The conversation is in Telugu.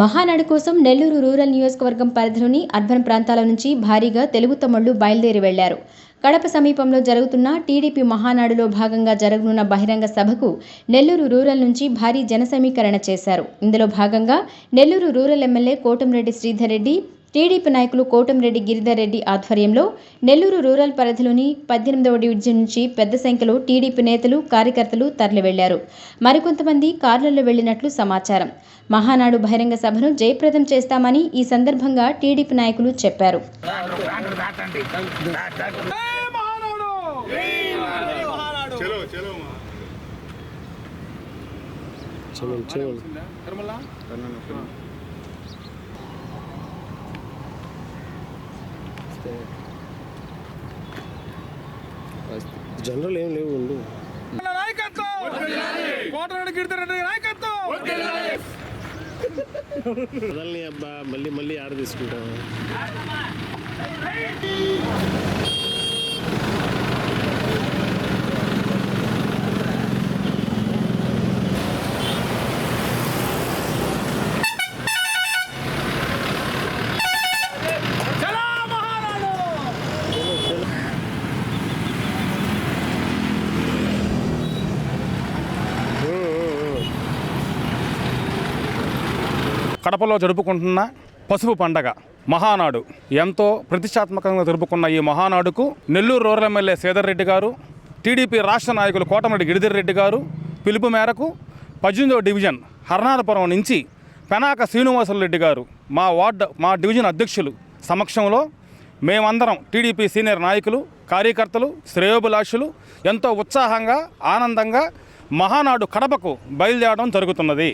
మహానాడు కోసం నెల్లూరు రూరల్ నియోజకవర్గం పరిధిలోని అర్బన్ ప్రాంతాల నుంచి భారీగా తెలుగు తమ్ముళ్ళు బయలుదేరి వెళ్ళారు. కడప సమీపంలో జరుగుతున్న టీడీపీ మహానాడులో భాగంగా జరగనున్న బహిరంగ సభకు నెల్లూరు రూరల్ నుంచి భారీ జన సమీకరణ చేశారు. ఇందులో భాగంగా Nellore rural MLA Kotamreddy Sridhar Reddy TDP నాయకులు కోటంరెడ్డి గిరిధర్ రెడ్డి ఆధ్వర్యంలో నెల్లూరు రూరల్ పరిధిలోని పద్దెనిమిదవ డివిజన్ నుంచి పెద్ద సంఖ్యలో టీడీపీ నేతలు కార్యకర్తలు తరలి వెళ్ళారు మరికొంతమంది కార్లలో వెళ్ళినట్లు సమాచారం. మహానాడు బహిరంగ సభను జయప్రదం చేస్తామని ఈ సందర్భంగా టీడీపీ నాయకులు చెప్పారు. చలో చలో. చలో జనరల్ ఏం లేవు ఉండు. నాయకత్వం! కోటరెడ్డి గిరిధరెడ్డి నాయకత్వం! వదలని అబ్బా మళ్ళీ మళ్ళీ ఆడ తీసుకుంటాం చలో మహారాణు కడపలో జరుపుకుంటున్న పసుపు పండగ మహానాడు. ఎంతో ప్రతిష్టాత్మకంగా జరుపుకున్న ఈ మహానాడుకు Nellore rural MLA Sridhar Reddy garu TDP రాష్ట్ర నాయకులు కోటమిరెడ్డి గిరిధర్ రెడ్డి గారు పిలుపు మేరకు పద్దెనిమిదవ డివిజన్ హర్నాథపురం నుంచి పెనాక శ్రీనివాసులు రెడ్డి గారు మా వార్డు మా డివిజన్ అధ్యక్షులు సమక్షంలో మేమందరం టీడీపీ సీనియర్ నాయకులు కార్యకర్తలు శ్రేయోభిలాషులు ఎంతో ఉత్సాహంగా ఆనందంగా మహానాడు కడపకు బయలుదేరడం జరుగుతున్నది.